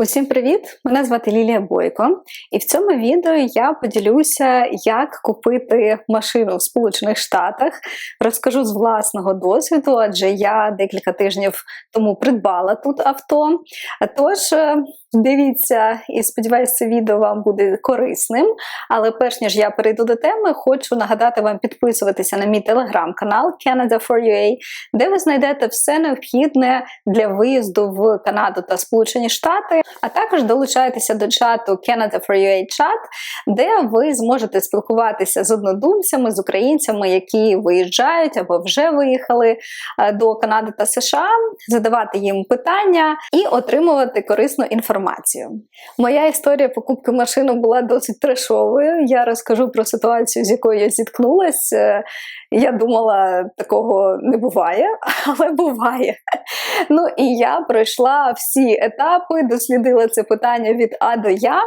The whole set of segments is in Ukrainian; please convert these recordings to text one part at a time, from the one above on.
Усім привіт! Мене звати Лілія Бойко, і в цьому відео я поділюся, як купити машину в Сполучених Штатах. Розкажу з власного досвіду, адже я декілька тижнів тому придбала тут авто. Тож е, дивіться і сподіваюся, це відео вам буде корисним. Але перш ніж я перейду до теми, хочу нагадати вам підписуватися на мій телеграм-канал Canada4UA, де ви знайдете все необхідне для виїзду в Канаду та Сполучені Штати. А також долучайтеся до чату Canada for UA Chat, де ви зможете спілкуватися з однодумцями, з українцями, які виїжджають або вже виїхали е, до Канади та США, задавати їм питання і отримувати корисну інформацію. Моя історія покупки машини була досить трешовою. Я розкажу про ситуацію, з якою я зіткнулася. Я думала, такого не буває, але буває. Ну і я пройшла всі етапи, дослідила це питання від А до Я.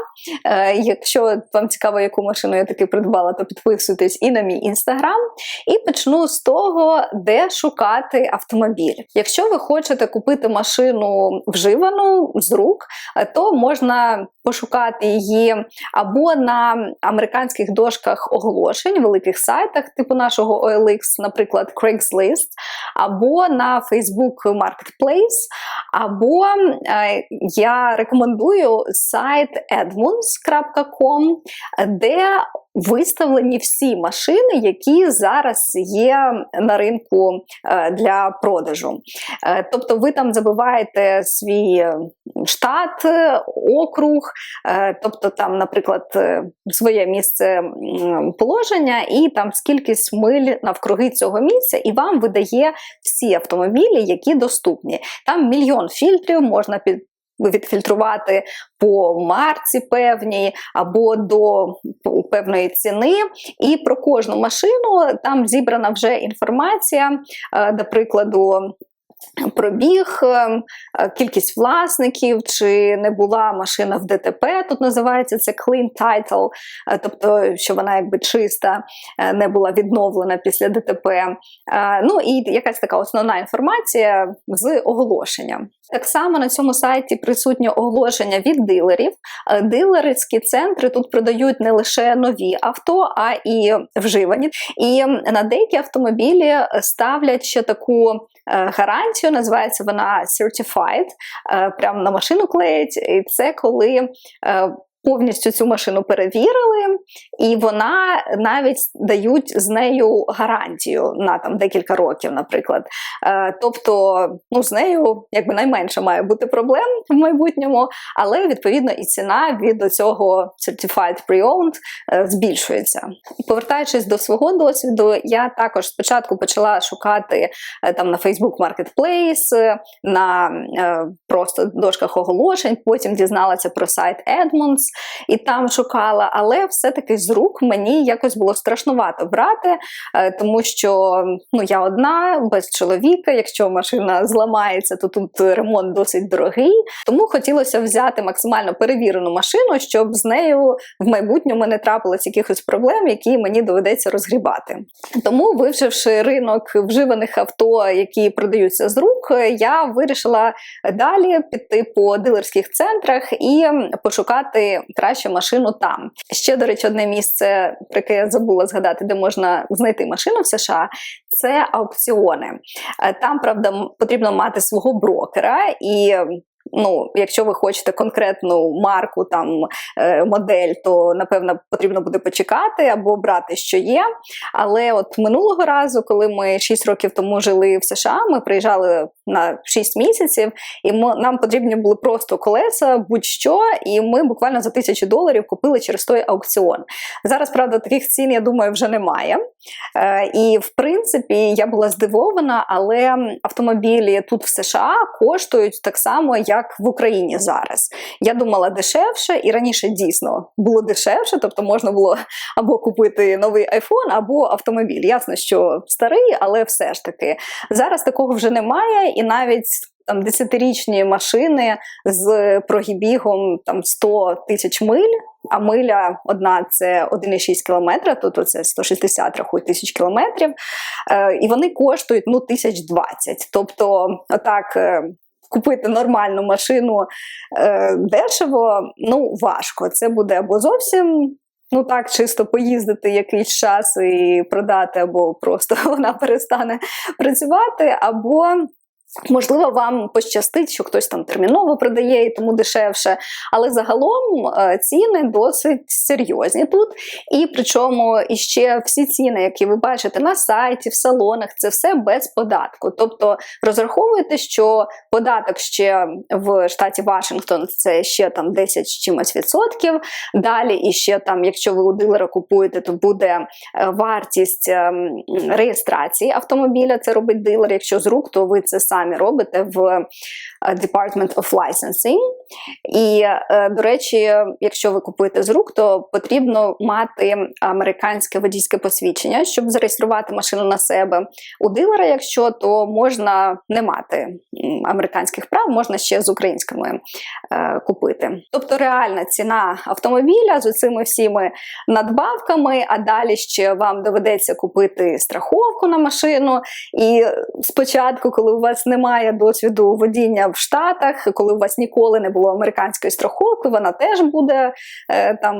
Е, Якщо вам цікаво, яку машину я таки придбала, то підписуйтесь і на мій інстаграм. І почну з того, де шукати автомобіль. Якщо ви хочете купити машину вживану з рук, е, то можна пошукати її або на американських дошках оголошень, великих сайтах, типу нашого OLX, наприклад, Craigslist, або на Facebook Marketplace, або е, я рекомендую сайт edmunds.com, де виставлені всі машини, які зараз є на ринку е, для продажу. Е, тобто ви там забиваєте свій штат, округ, е, тобто там, наприклад, своє місце положення, і там скількись миль навкруги цього місця, і вам видає всі автомобілі, які доступні. Там мільйон фільтрів можна під відфільтрувати по марці певній або до певної ціни. І про кожну машину там зібрана вже інформація, е, до прикладу. Пробіг, е, кількість власників, чи не була машина в ДТП, тут називається це clean title, е, тобто, що вона якби чиста, не була відновлена після ДТП. Ну і якась така основна інформація з оголошення. Так само на цьому сайті присутнє оголошення від дилерів. Дилерські центри тут продають не лише нові авто, а і вживані. І на деякі автомобілі ставлять ще таку гарантію, називається вона Certified, прямо на машину клеїть. І це коли повністю цю машину перевірили, і вона навіть дають з нею гарантію на там декілька років, наприклад. Е, тобто, ну з нею якби найменше має бути проблем в майбутньому, але відповідно і ціна від цього Certified Pre-Owned е, збільшується. Повертаючись до свого досвіду, я також спочатку почала шукати е, там на Facebook Marketplace, на просто дошках оголошень, потім дізналася про сайт Edmunds, і там шукала, але все-таки з рук мені якось було страшнувато брати, е, тому що ну, я одна, без чоловіка. Якщо машина зламається, то тут ремонт досить дорогий. Тому хотілося взяти максимально перевірену машину, щоб з нею в майбутньому не трапилось якихось проблем, які мені доведеться розгрібати. Тому, вивчивши ринок вживаних авто, які продаються з рук, я вирішила далі піти по дилерських центрах і пошукати краще машину там. Ще, до речі, одне місце, про яке я забула згадати, де можна знайти машину в США, це аукціони. Е, там, правда, потрібно мати свого брокера і Ну, якщо ви хочете конкретну марку, там е, модель, то напевно потрібно буде почекати або брати, що є. Але от минулого разу, коли ми 6 років тому жили в США, ми приїжджали на 6 місяців, і ми, нам потрібні були просто колеса, будь-що, і ми буквально за тисячу доларів купили через той аукціон. Зараз, правда, таких цін, я думаю, вже немає. Е, І в принципі я була здивована, але автомобілі тут в США коштують так само, як як в Україні зараз. Я думала дешевше, і раніше дійсно було дешевше, тобто можна було або купити новий iPhone, або автомобіль. Ясно, що старий, але все ж таки зараз такого вже немає, і навіть. Там десятирічні машини з прогібігом там 100 тисяч миль, а миля одна це 1,6 кілометра, тобто це 160 рахуй тисяч кілометрів. Е, і вони коштують ну, 1020. Тобто, отак, е, купити нормальну машину е, дешево, ну важко. Це буде або зовсім. Ну так, чисто поїздити якийсь час і продати, або просто вона перестане працювати, або Можливо, вам пощастить, що хтось там терміново продає і тому дешевше, але загалом е, ціни досить серйозні тут. І причому іще всі ціни, які ви бачите на сайті, в салонах, це все без податку. Тобто розраховуйте, що податок ще в штаті Вашингтон це ще там 10 з чимось відсотків. Далі, і ще там, якщо ви у дилера купуєте, то буде е, вартість ем, реєстрації автомобіля. Це робить дилер. Якщо з рук, то ви це самі самі робите в е, Department of Licensing. І, е, до речі, якщо ви купуєте з рук, то потрібно мати американське водійське посвідчення, щоб зареєструвати машину на себе. У дилера, якщо то можна не мати американських прав, можна ще з українськими е, купити. Тобто реальна ціна автомобіля з цими всіми надбавками, а далі ще вам доведеться купити страховку на машину. І спочатку, коли у вас немає досвіду водіння в Штатах, коли у вас ніколи не було американської страховки, вона теж буде е, там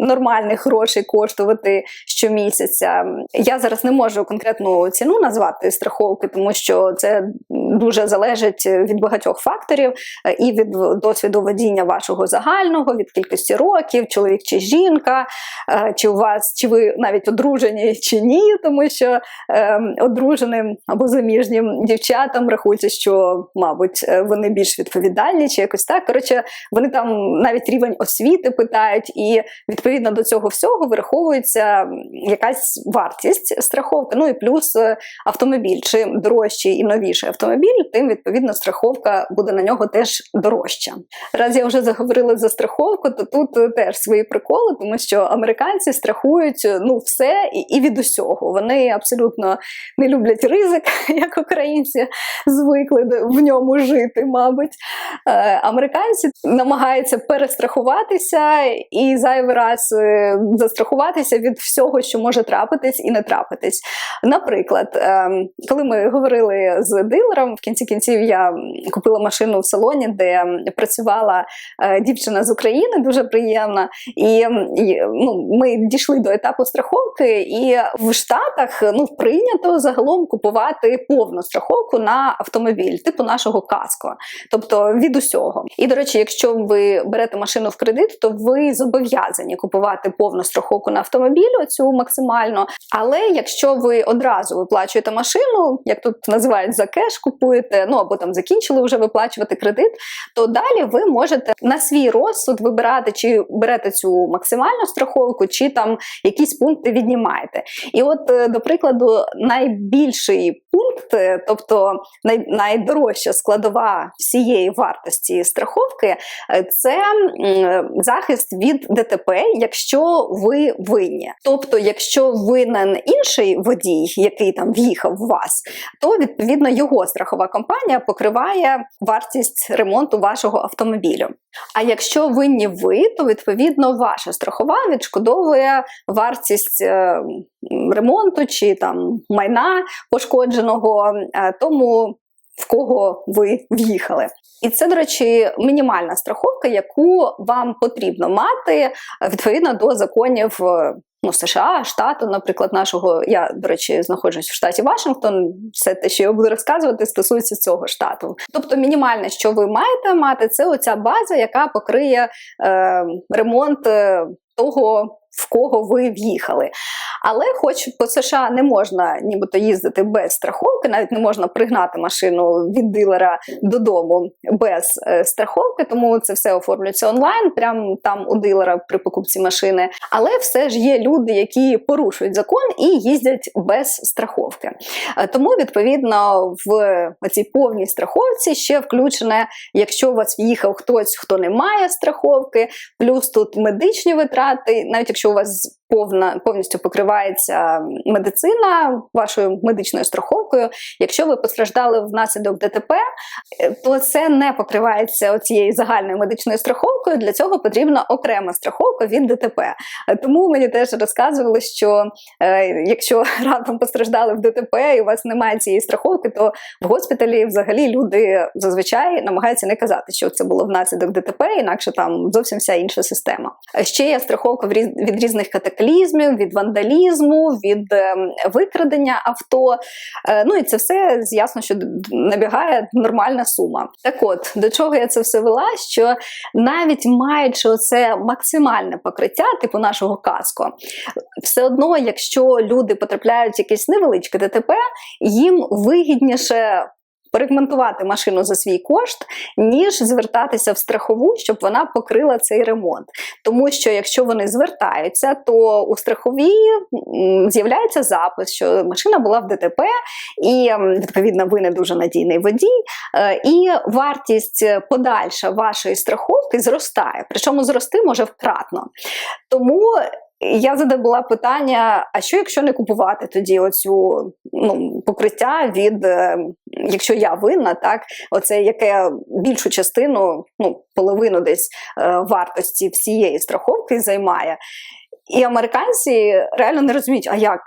нормальних грошей коштувати щомісяця. Я зараз не можу конкретну ціну назвати страховки, тому що це дуже залежить від багатьох факторів і від досвіду водіння вашого загального, від кількості років, чоловік чи жінка, е, чи у вас, чи ви навіть одружені чи ні, тому що е, одруженим або заміжнім дівчатам рахується, що, мабуть, е, вони більш відповідальні, чи якось так. Коротше, вони там навіть рівень освіти питають і від відповідно до цього всього вираховується якась вартість страховки. Ну і плюс е, автомобіль. Чим дорожчий і новіший автомобіль, тим відповідно страховка буде на нього теж дорожча. Раз я вже заговорила за страховку, то тут е, теж свої приколи, тому що американці страхують е, ну все і, від усього. Вони абсолютно не люблять ризик, як українці звикли в ньому жити, мабуть. Американці намагаються перестрахуватися і зайвий раз раз е, застрахуватися від всього, що може трапитись і не трапитись. Наприклад, ем, коли ми говорили з дилером, в кінці кінців я купила машину в салоні, де працювала е, дівчина з України, дуже приємна. І ну, ми дійшли до етапу страховки, і в Штатах ну, прийнято загалом купувати повну страховку на автомобіль, типу нашого каско, тобто від усього. І до речі, якщо ви берете машину в кредит, то ви зобов'язані купувати повну страховку на автомобіль, цю максимально. Але якщо ви одразу виплачуєте машину, як тут називають за кеш, купуєте, ну або там закінчили вже виплачувати кредит, то далі ви можете на свій розсуд вибирати, чи берете цю максимальну страховку, чи там якісь пункти віднімаєте. І от, е, до прикладу, найбільший пункт, е, тобто най, найдорожча складова всієї вартості страховки, е, це захист від ДТП, якщо ви винні. Тобто, якщо винен інший водій, який там в'їхав в вас, то відповідно його страхова компанія покриває вартість ремонту вашого автомобілю. А якщо винні ви, то відповідно ваша страхова відшкодовує вартість е, ремонту чи там майна пошкодженого, е, тому в кого ви в'їхали. І це, до речі, мінімальна страховка, яку вам потрібно мати відповідно до законів. Е, ну, США, штату, наприклад, нашого, я, до речі, знаходжусь в штаті Вашингтон. Все те, що я буду розказувати, стосується цього штату. Тобто, мінімальне, що ви маєте мати, це оця база, яка покриє е, ремонт е, того в кого ви в'їхали. Але, хоч по США не можна нібито їздити без страховки, навіть не можна пригнати машину від дилера додому без е, страховки, тому це все оформлюється онлайн, прямо там у дилера при покупці машини. Але все ж є люди, які порушують закон і їздять без страховки. Е, тому, відповідно, в цій повній страховці ще включене, якщо у вас в'їхав хтось, хто не має страховки, плюс тут медичні витрати, навіть якщо якщо у вас повна повністю покривається медицина вашою медичною страховкою. Якщо ви постраждали внаслідок ДТП, е, то це не покривається цією загальною медичною страховкою. Для цього потрібна окрема страховка від ДТП. Е, тому мені теж розказували, що е, якщо раптом постраждали в ДТП і у вас немає цієї страховки, то в госпіталі взагалі люди зазвичай намагаються не казати, що це було внаслідок ДТП, інакше там зовсім вся інша система. Ще є страховка від різних катаклізмів, від вандалізму, від ем, викрадення авто. Е, ну і це все ясно, що набігає нормальна сума. Так от до чого я це все вела? Що навіть маючи оце максимальне покриття, типу нашого каско, все одно, якщо люди потрапляють в якесь невеличке ДТП, їм вигідніше порекомендувати машину за свій кошт, ніж звертатися в страхову, щоб вона покрила цей ремонт. Тому що якщо вони звертаються, то у страховій з'являється запис, що машина була в ДТП, і відповідно ви не дуже надійний водій, е, і вартість подальша вашої страховки зростає. Причому зрости може вкратно. Тому я задала питання: а що, якщо не купувати тоді оцю ну, покриття від, е, якщо я винна, так, оце яке більшу частину, ну, половину десь е, вартості всієї страховки займає. І американці реально не розуміють, а як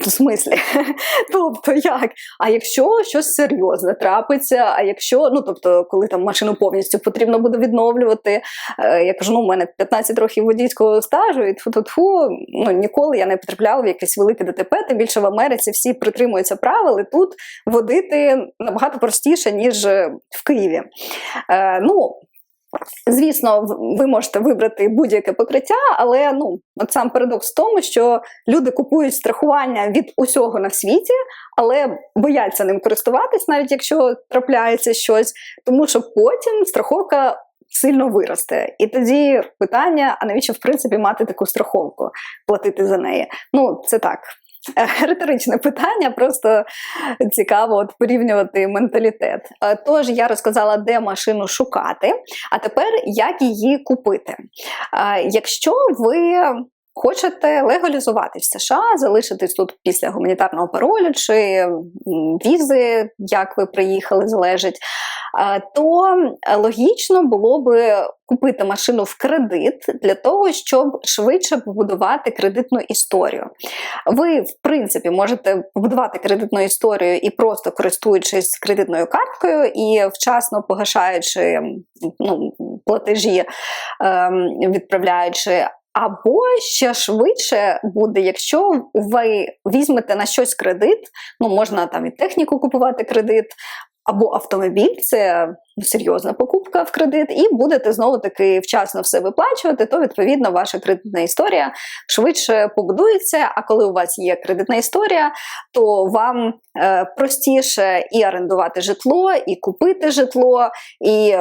в смислі? тобто, як? А якщо щось серйозне трапиться, а якщо, ну тобто, коли там машину повністю потрібно буде відновлювати, е, я кажу, ну у мене 15 років водійського стажу, і тфу-тфу-тфу, ну ніколи я не потрапляла в якесь велике ДТП, тим більше в Америці всі притримуються правил, і тут водити набагато простіше, ніж в Києві. Е, ну, Звісно, ви можете вибрати будь-яке покриття, але ну от сам парадокс в тому, що люди купують страхування від усього на світі, але бояться ним користуватись, навіть якщо трапляється щось, тому що потім страховка сильно виросте. І тоді питання: а навіщо в принципі мати таку страховку, платити за неї? Ну, це так. Риторичне питання, просто цікаво от порівнювати менталітет. Е, тож я розказала, де машину шукати, а тепер як її купити. Е, якщо ви хочете легалізувати в США, залишитись тут після гуманітарного паролю чи візи, як ви приїхали, залежить, то логічно було би купити машину в кредит для того, щоб швидше побудувати кредитну історію. Ви, в принципі, можете побудувати кредитну історію і просто користуючись кредитною карткою і вчасно погашаючи ну, платежі, ем, відправляючи. Або ще швидше буде, якщо ви візьмете на щось кредит, ну можна там і техніку купувати кредит, або автомобіль це серйозна покупка в кредит, і будете знову-таки вчасно все виплачувати, то відповідно ваша кредитна історія швидше побудується. А коли у вас є кредитна історія, то вам е, простіше і орендувати житло, і купити житло, і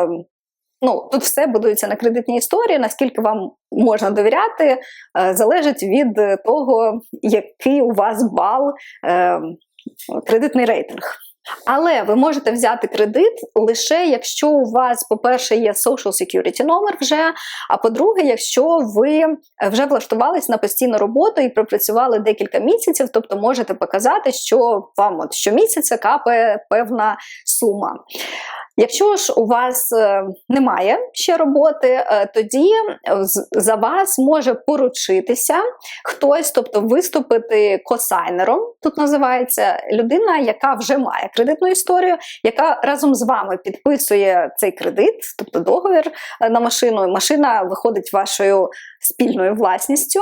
Ну, тут все будується на кредитній історії, наскільки вам можна довіряти, е, залежить від того, який у вас бал е, кредитний рейтинг. Але ви можете взяти кредит лише якщо у вас, по-перше, є Social Security номер вже. А по-друге, якщо ви вже влаштувались на постійну роботу і пропрацювали декілька місяців, тобто можете показати, що вам от щомісяця капає певна сума. Якщо ж у вас е, немає ще роботи, е, тоді за вас може поручитися хтось, тобто виступити косайнером, тут називається людина, яка вже має кредитну історію, яка разом з вами підписує цей кредит, тобто договір е, на машину. Машина виходить вашою спільною власністю.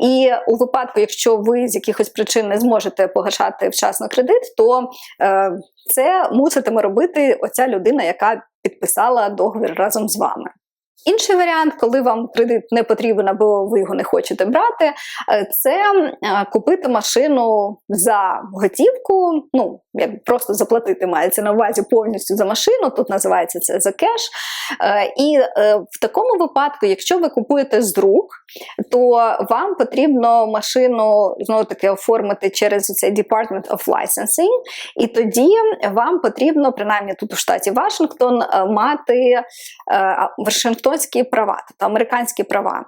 І у випадку, якщо ви з якихось причин не зможете погашати вчасно кредит, то е, це муситиме робити оця людина, яка підписала договір разом з вами. Інший варіант, коли вам кредит не потрібен або ви його не хочете брати, е, це е, купити машину за готівку, ну, як просто заплатити мається на увазі повністю за машину, тут називається це за кеш. Е, і в такому випадку, якщо ви купуєте з рук, то вам потрібно машину знову таки оформити через цей Department of Licensing, і тоді вам потрібно, принаймні тут у штаті Вашингтон, мати Вашингтонські права, тобто американські права.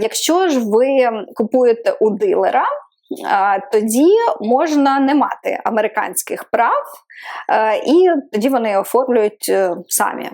Якщо ж ви купуєте у дилера, тоді можна не мати американських прав, і тоді вони оформлюють е, самі.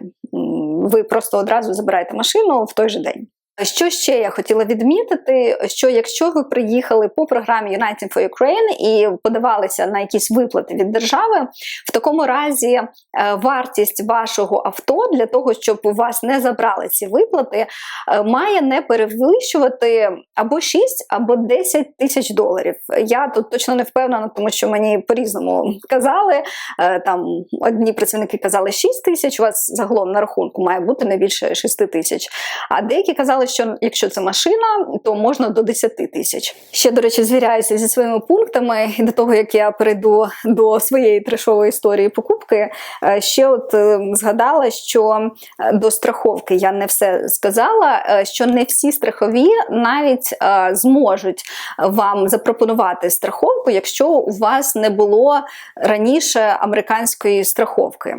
Ви просто одразу забираєте машину в той же день. Що ще я хотіла відмітити, що якщо ви приїхали по програмі United for Ukraine і подавалися на якісь виплати від держави, в такому разі е, вартість вашого авто для того, щоб у вас не забрали ці виплати, е, має не перевищувати або 6, або 10 тисяч доларів. Я тут точно не впевнена, тому що мені по-різному казали. Е, там одні працівники казали 6 тисяч, у вас загалом на рахунку має бути не більше 6 тисяч. А деякі казали, що якщо це машина, то можна до 10 тисяч. Ще, до речі, звіряюся зі своїми пунктами і до того, як я перейду до своєї трешової історії покупки. Е, ще от е, згадала, що е, до страховки я не все сказала, що не всі страхові навіть зможуть вам запропонувати страховку, якщо у вас не було раніше американської страховки.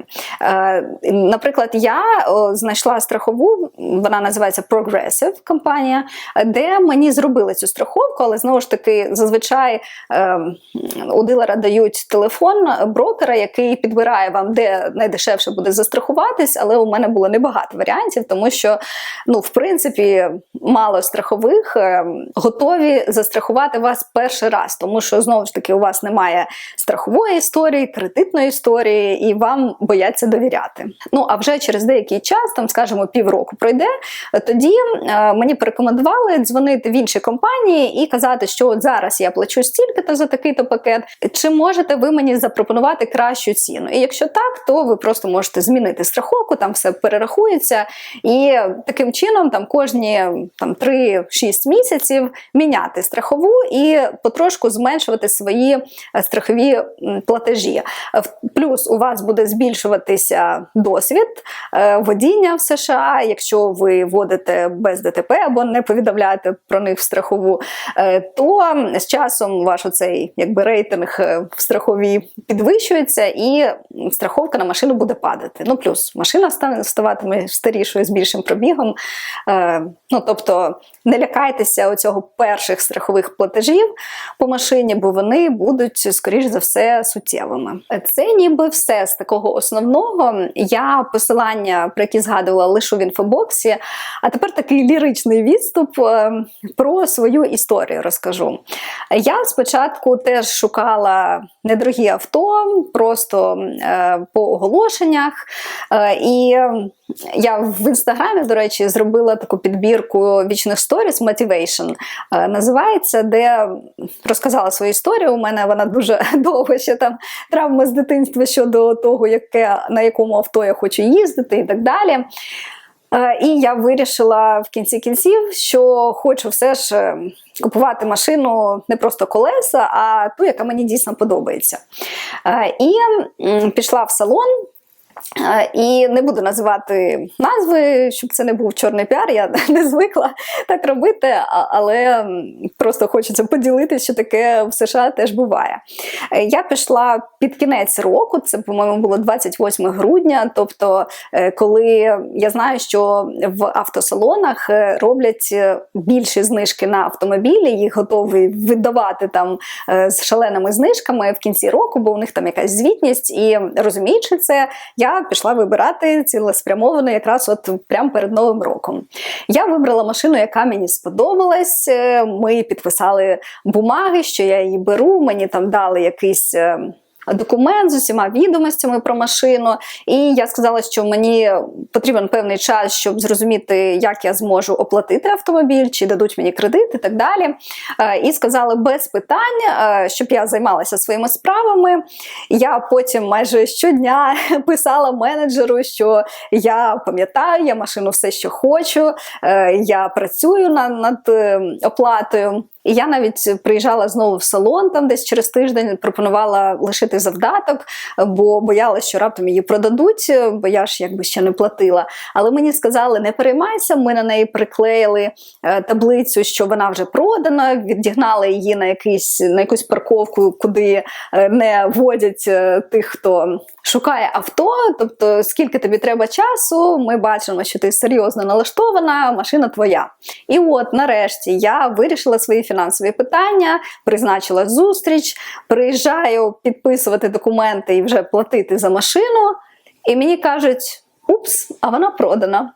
Наприклад, я знайшла страхову, вона називається Progress. Progressive компанія, де мені зробили цю страховку, але знову ж таки, зазвичай е, у дилера дають телефон брокера, який підбирає вам, де найдешевше буде застрахуватись, але у мене було небагато варіантів, тому що, ну, в принципі, мало страхових е, готові застрахувати вас перший раз, тому що знову ж таки у вас немає страхової історії, кредитної історії, і вам бояться довіряти. Ну а вже через деякий час, там скажімо, півроку пройде, тоді мені порекомендували дзвонити в інші компанії і казати, що от зараз я плачу стільки-то за такий-то пакет. Чи можете ви мені запропонувати кращу ціну? І якщо так, то ви просто можете змінити страховку, там все перерахується, і таким чином там кожні там 3-6 місяців міняти страхову і потрошку зменшувати свої е, страхові платежі. Плюс у вас буде збільшуватися досвід е, водіння в США, якщо ви водите без ДТП або не повідомляєте про них в страхову, е, то з часом ваш оцей якби рейтинг е, в страховій підвищується, і страховка на машину буде падати. Ну плюс машина стане ставатиме старішою з більшим пробігом. Е, ну тобто не лякайтеся оцього перших страхових платежів по машині, бо вони будуть скоріш за все суттєвими. Це ніби все з такого основного. Я посилання, про які згадувала, лишу в інфобоксі. А тепер такий ліричний відступ е, про свою історію розкажу. Я спочатку теж шукала недорогі авто, просто е, по оголошеннях. Е, і я в інстаграмі, до речі, зробила таку підбірку вічних сторіс Motivation, називається, де розказала свою історію. У мене вона дуже довго ще там травми з дитинства щодо того, яке, на якому авто я хочу їздити і так далі. Е, і я вирішила в кінці кінців, що хочу все ж е, купувати машину не просто колеса, а ту, яка мені дійсно подобається. Е, і пішла в салон. І не буду називати назви, щоб це не був чорний піар, я не звикла так робити, але просто хочеться поділитися, що таке в США теж буває. Я пішла під кінець року, це, по-моєму, було 28 грудня. Тобто, е, коли я знаю, що в автосалонах е, роблять е, більші знижки на автомобілі, їх готові віддавати там з шаленими знижками в кінці року, бо у них там якась звітність, і розуміючи це, я пішла вибирати цілеспрямовано якраз от прямо перед новим роком. Я вибрала машину, яка мені сподобалась. Ми підписали бумаги, що я її беру. Мені там дали якийсь документ з усіма відомостями про машину. І я сказала, що мені потрібен певний час, щоб зрозуміти, як я зможу оплатити автомобіль, чи дадуть мені кредит і так далі. Е, і сказали без питань, е, щоб я займалася своїми справами. Я потім майже щодня писала менеджеру, що я пам'ятаю, я машину все, що хочу, е, я працюю над оплатою. І я навіть приїжджала знову в салон, там десь через тиждень пропонувала лишити завдаток, бо боялася, що раптом її продадуть, бо я ж якби ще не платила. Але мені сказали, не переймайся, ми на неї приклеїли е, таблицю, що вона вже продана, відігнали її на якийсь на якусь парковку, куди е, не водять е, тих, хто шукає авто. Тобто, скільки тобі треба часу, ми бачимо, що ти серйозно налаштована, машина твоя. І от нарешті я вирішила свої фінансові питання, призначила зустріч, приїжджаю підписувати документи і вже платити за машину. І мені кажуть: упс, а вона продана.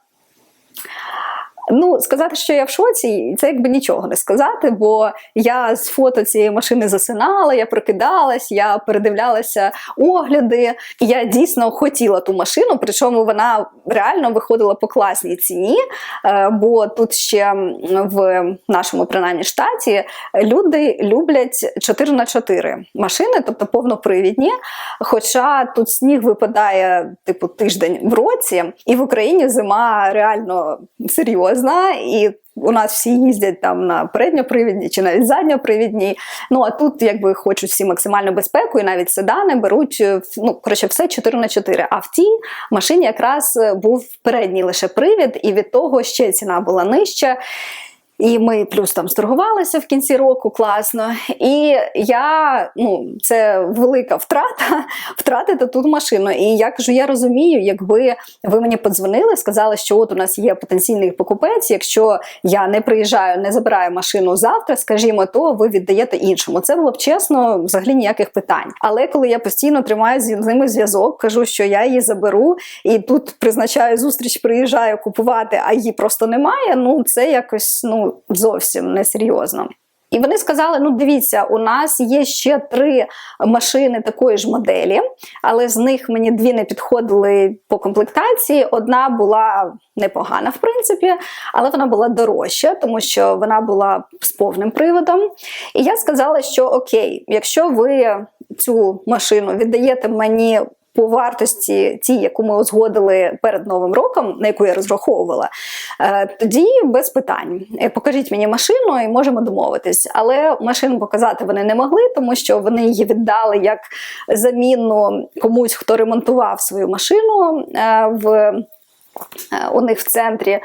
Ну, сказати, що я в шоці, це якби нічого не сказати, бо я з фото цієї машини засинала, я прокидалась, я передивлялася огляди. І я дійсно хотіла ту машину, причому вона реально виходила по класній ціні. е, Бо тут ще в нашому принаймні штаті люди люблять 4 на 4 машини, тобто повнопривідні. Хоча тут сніг випадає типу тиждень в році, і в Україні зима реально серйозна, і у нас всі їздять там на передньопривідні чи навіть задньопривідні. Ну а тут якби хочуть всі максимальну безпеку, і навіть седани беруть е, ну коротше, все 4 на 4 А в тій машині якраз е, був передній лише привід, і від того ще ціна була нижча. І ми плюс там сторгувалися в кінці року класно. І я ну це велика втрата втратити тут машину. І я кажу, я розумію, якби ви мені подзвонили, сказали, що от у нас є потенційний покупець. Якщо я не приїжджаю, не забираю машину завтра, скажімо, то ви віддаєте іншому. Це було б чесно, взагалі ніяких питань. Але коли я постійно тримаю з ними зв'язок, кажу, що я її заберу, і тут призначаю зустріч, приїжджаю купувати, а її просто немає. Ну це якось ну зовсім несерйозно. І вони сказали: ну дивіться, у нас є ще три машини такої ж моделі, але з них мені дві не підходили по комплектації. Одна була непогана, в принципі, але вона була дорожча, тому що вона була з повним приводом. І я сказала, що окей, якщо ви цю машину віддаєте мені по вартості, ті, яку ми узгодили перед новим роком, на яку я розраховувала, е, тоді без питань. Е, Покажіть мені машину і можемо домовитись. Але машину показати вони не могли, тому що вони її віддали як заміну комусь, хто ремонтував свою машину е, в. У них в центрі,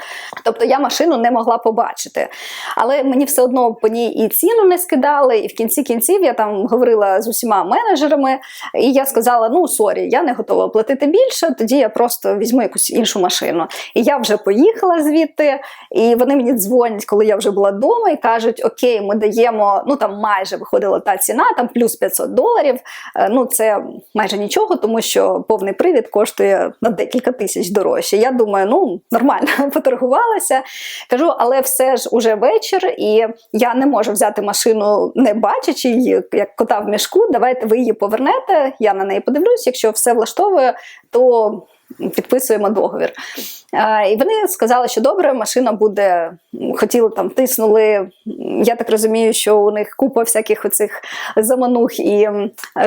тобто я машину не могла побачити. Але мені все одно по ній і ціну не скидали, і в кінці кінців я там говорила з усіма менеджерами, і я сказала: ну сорі, я не готова платити більше, тоді я просто візьму якусь іншу машину. І я вже поїхала звідти, і вони мені дзвонять, коли я вже була вдома, і кажуть: Окей, ми даємо, ну там майже виходила та ціна, там плюс 500 доларів. Е, Ну це майже нічого, тому що повний привід коштує на декілька тисяч дорожче. Я думаю, ну нормально поторгувалася. Кажу, але все ж уже вечір, і я не можу взяти машину, не бачачи її, як кота в мішку. Давайте ви її повернете. Я на неї подивлюсь. Якщо все влаштовує, то підписуємо договір. І вони сказали, що добре, машина буде. Хотіли там тиснули. Я так розумію, що у них купа всяких оцих заманух і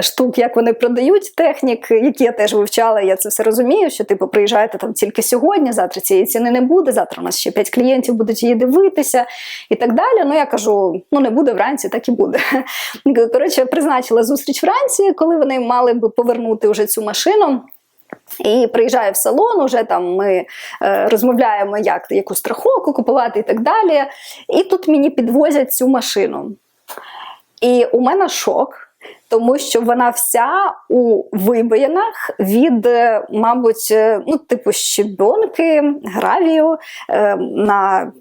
штук, як вони продають технік, які я теж вивчала. Я це все розумію. Що типу приїжджаєте там тільки сьогодні, завтра цієї ціни не буде. Завтра у нас ще п'ять клієнтів будуть її дивитися і так далі. Ну я кажу: ну не буде вранці, так і буде. Коротше, призначила зустріч вранці, коли вони мали би повернути вже цю машину. І приїжджаю в салон, уже там ми е, розмовляємо, як яку страховку купувати і так далі. І тут мені підвозять цю машину. І у мене шок. Тому що вона вся у вибоїнах від, е, мабуть, е, ну, типу щебонки, гравію е, на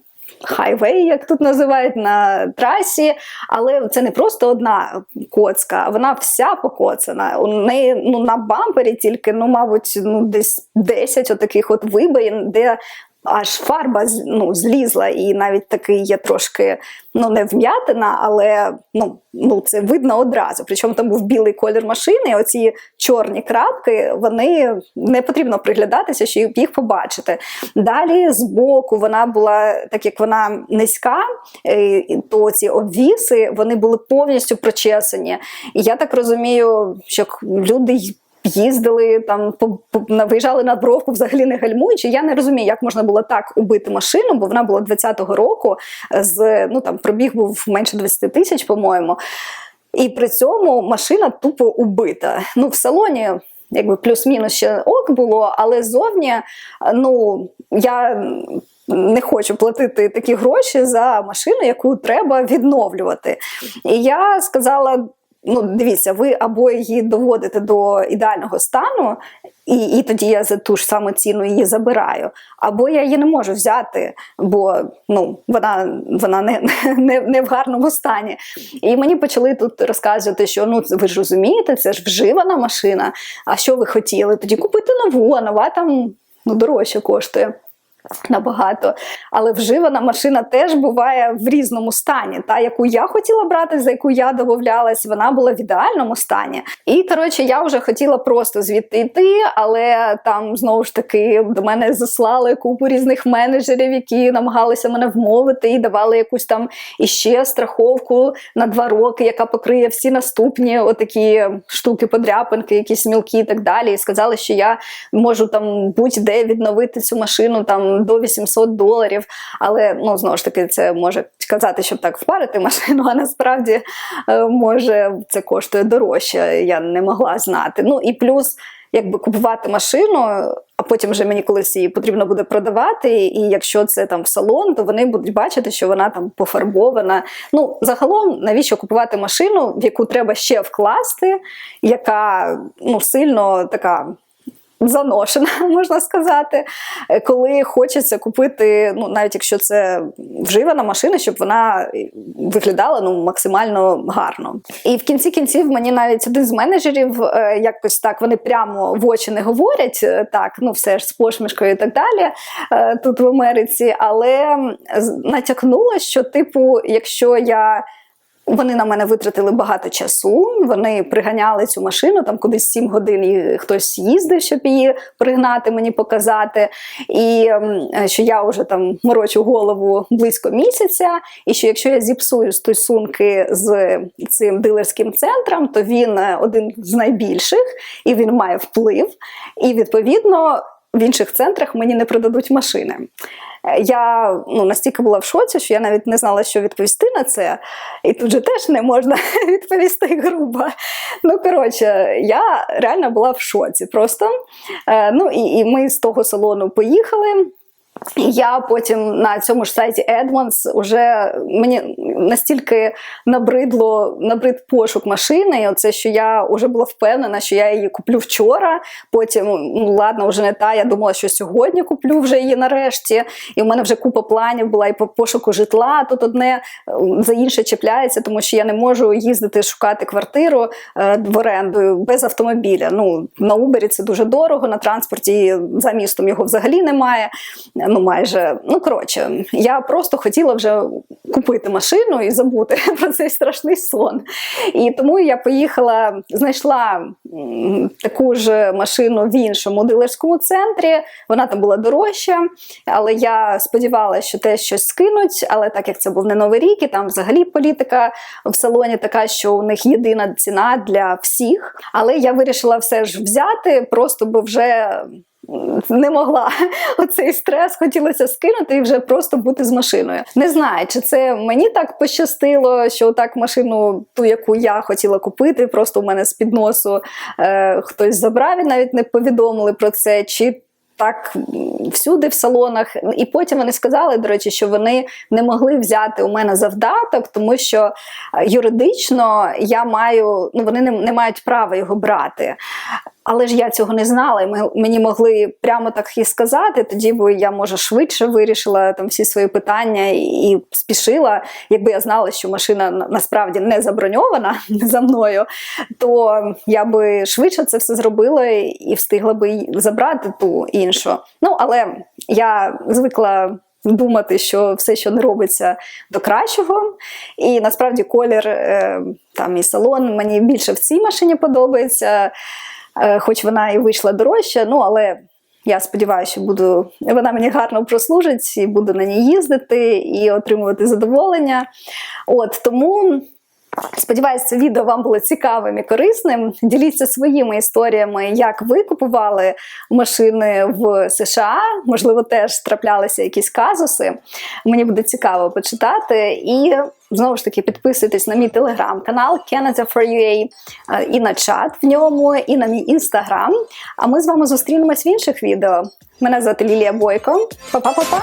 хайвей, як тут називають, на трасі. Але це не просто одна коцка, вона вся покоцана. У неї ну, на бампері тільки, ну, мабуть, ну, десь 10 отаких от вибоїн, де аж фарба ну, злізла, і навіть такий є трошки ну, не вм'ятина, але ну, ну, це видно одразу. Причому там був білий колір машини, і оці чорні крапки, вони не потрібно приглядатися, щоб їх побачити. Далі збоку вона була, так як вона низька, е, то ці обвіси вони були повністю прочесані. І я так розумію, що люди їздили там, виїжджали на бровку, взагалі не гальмуючи. Я не розумію, як можна було так убити машину, бо вона була 20-го року. З ну там пробіг був менше 20 тисяч, по-моєму. І при цьому машина тупо убита. Ну, в салоні. Якби плюс-мінус ще ок було, але зовні ну я не хочу платити такі гроші за машину, яку треба відновлювати. І я сказала: ну, дивіться, ви або її доводите до ідеального стану, і, і тоді я за ту ж саму ціну її забираю, або я її не можу взяти, бо ну, вона, вона не, не, не в гарному стані. І мені почали тут розказувати, що ну ви ж розумієте, це ж вживана машина. А що ви хотіли? Тоді купити нову, а нова там ну, дорожче коштує. Набагато, але вживана машина теж буває в різному стані. Та, яку я хотіла брати, за яку я домовлялась, вона була в ідеальному стані. І коротше, я вже хотіла просто звідти йти, але там знову ж таки до мене заслали купу різних менеджерів, які намагалися мене вмовити і давали якусь там іще страховку на два роки, яка покриє всі наступні отакі штуки, подряпинки, якісь мілкі і так далі. І сказали, що я можу там будь-де відновити цю машину там до 800 доларів. Але ну знову ж таки, це може казати, щоб так впарити машину, а насправді е, може це коштує дорожче. Я не могла знати. Ну і плюс. Якби купувати машину, а потім вже мені колись її потрібно буде продавати. І якщо це там в салон, то вони будуть бачити, що вона там пофарбована. Ну, загалом, навіщо купувати машину, в яку треба ще вкласти, яка ну сильно така заношена, можна сказати, Е, коли хочеться купити, ну навіть якщо це вживана машина, щоб вона виглядала ну максимально гарно. І в кінці кінців мені навіть один з менеджерів е, якось так вони прямо в очі не говорять, е, так, ну все ж з посмішкою і так далі е, тут в Америці, але натякнула, що, типу, якщо я. Вони на мене витратили багато часу. Вони приганяли цю машину там кудись 7 годин. І хтось їздив, щоб її пригнати, мені показати. І ем, що я вже там морочу голову близько місяця. І що якщо я зіпсую стосунки з цим дилерським центром, то він е, один з найбільших і він має вплив. І відповідно в інших центрах мені не продадуть машини. Я ну, настільки була в шоці, що я навіть не знала, що відповісти на це. І тут же теж не можна відповісти грубо. Ну, коротше, я реально була в шоці просто. Е, ну, і, і ми з того салону поїхали. Я потім на цьому ж сайті Edmonds уже мені настільки набридло набрид пошук машини. І оце, що я вже була впевнена, що я її куплю вчора. Потім, ну ладно, вже не та. Я думала, що сьогодні куплю вже її нарешті. І в мене вже купа планів була і по пошуку житла. Тут одне за інше чіпляється, тому що я не можу їздити шукати квартиру е, в оренду без автомобіля. Ну на Убері це дуже дорого, на транспорті за містом його взагалі немає. Ну майже ну коротше, я просто хотіла вже купити машину і забути про цей страшний сон. І тому я поїхала, знайшла таку ж машину в іншому дилерському центрі. Вона там була дорожча, але я сподівалася, що те щось скинуть. Але так як це був не новий рік, і там взагалі політика в салоні така, що у них єдина ціна для всіх. Але я вирішила все ж взяти, просто бо вже. Не могла оцей стрес, хотілося скинути і вже просто бути з машиною. Не знаю, чи це мені так пощастило, що так машину, ту, яку я хотіла купити, просто у мене з під носу е, хтось забрав і навіть не повідомили про це. чи так всюди в салонах. І потім вони сказали, до речі, що вони не могли взяти у мене завдаток, тому що е, юридично я маю, ну вони не, не мають права його брати. Але ж я цього не знала, і мені могли прямо так і сказати. Тоді б я, може, швидше вирішила там всі свої питання і, спішила. Якби я знала, що машина насправді не заброньована за мною, то я би швидше це все зробила і- встигла би забрати ту іншу. Ну, але я звикла. Думати, що все, що не робиться до кращого. І насправді колір е, там і салон мені більше в цій машині подобається, хоч вона і вийшла дорожче, ну але я сподіваюся, що буду, вона мені гарно прослужить і буду на ній їздити і отримувати задоволення. От тому Сподіваюся, це відео вам було цікавим і корисним. Діліться своїми історіями, як ви купували машини в США. Можливо, теж траплялися якісь казуси. Мені буде цікаво почитати. І знову ж таки підписуйтесь на мій телеграм-канал Canada for UA е, і на чат в ньому, і на мій інстаграм. А ми з вами зустрінемось в інших відео. Мене звати Лілія Бойко. Па-па-па-па!